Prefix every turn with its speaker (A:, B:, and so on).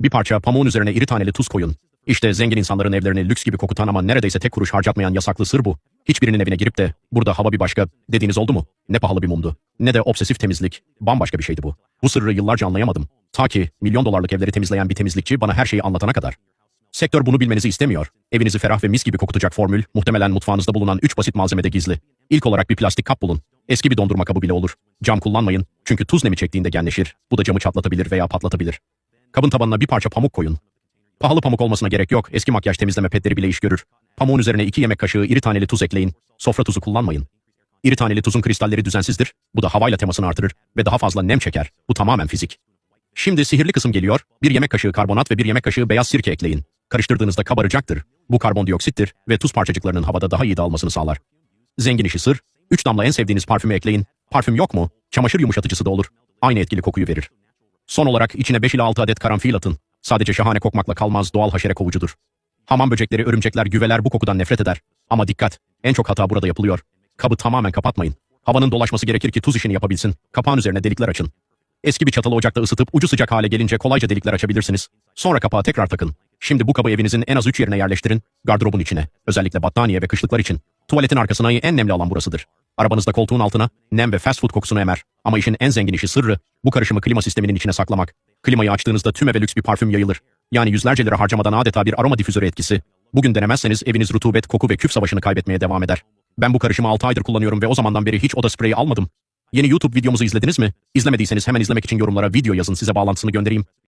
A: Bir parça pamuğun üzerine iri taneli tuz koyun. İşte zengin insanların evlerini lüks gibi kokutan ama neredeyse tek kuruş harcatmayan yasaklı sır bu. Hiçbirinin evine girip de burada hava bir başka dediğiniz oldu mu? Ne pahalı bir mumdu. Ne de obsesif temizlik. Bambaşka bir şeydi bu. Bu sırrı yıllarca anlayamadım. Ta ki milyon dolarlık evleri temizleyen bir temizlikçi bana her şeyi anlatana kadar. Sektör bunu bilmenizi istemiyor. Evinizi ferah ve mis gibi kokutacak formül muhtemelen mutfağınızda bulunan 3 basit malzemede gizli. İlk olarak bir plastik kap bulun. Eski bir dondurma kabı bile olur. Cam kullanmayın çünkü tuz nemi çektiğinde genleşir. Bu da camı çatlatabilir veya patlatabilir. Kabın tabanına bir parça pamuk koyun. Pahalı pamuk olmasına gerek yok. Eski makyaj temizleme petleri bile iş görür. Pamuğun üzerine 2 yemek kaşığı iri taneli tuz ekleyin. Sofra tuzu kullanmayın. İri taneli tuzun kristalleri düzensizdir. Bu da havayla temasını artırır ve daha fazla nem çeker. Bu tamamen fizik. Şimdi sihirli kısım geliyor. Bir yemek kaşığı karbonat ve bir yemek kaşığı beyaz sirke ekleyin. Karıştırdığınızda kabaracaktır. Bu karbondioksittir ve tuz parçacıklarının havada daha iyi dağılmasını sağlar. Zengin işi sır. 3 damla en sevdiğiniz parfümü ekleyin. Parfüm yok mu? Çamaşır yumuşatıcısı da olur. Aynı etkili kokuyu verir. Son olarak içine 5 ila 6 adet karanfil atın. Sadece şahane kokmakla kalmaz doğal haşere kovucudur. Hamam böcekleri, örümcekler, güveler bu kokudan nefret eder. Ama dikkat, en çok hata burada yapılıyor. Kabı tamamen kapatmayın. Havanın dolaşması gerekir ki tuz işini yapabilsin. Kapağın üzerine delikler açın. Eski bir çatalı ocakta ısıtıp ucu sıcak hale gelince kolayca delikler açabilirsiniz. Sonra kapağı tekrar takın. Şimdi bu kabı evinizin en az 3 yerine yerleştirin. Gardırobun içine. Özellikle battaniye ve kışlıklar için. Tuvaletin arkasına en nemli alan burasıdır. Arabanızda koltuğun altına nem ve fast food kokusunu emer. Ama işin en zengin işi sırrı bu karışımı klima sisteminin içine saklamak. Klimayı açtığınızda tüm eve lüks bir parfüm yayılır. Yani yüzlerce lira harcamadan adeta bir aroma difüzörü etkisi. Bugün denemezseniz eviniz rutubet, koku ve küf savaşını kaybetmeye devam eder. Ben bu karışımı 6 aydır kullanıyorum ve o zamandan beri hiç oda spreyi almadım. Yeni YouTube videomuzu izlediniz mi? İzlemediyseniz hemen izlemek için yorumlara video yazın size bağlantısını göndereyim.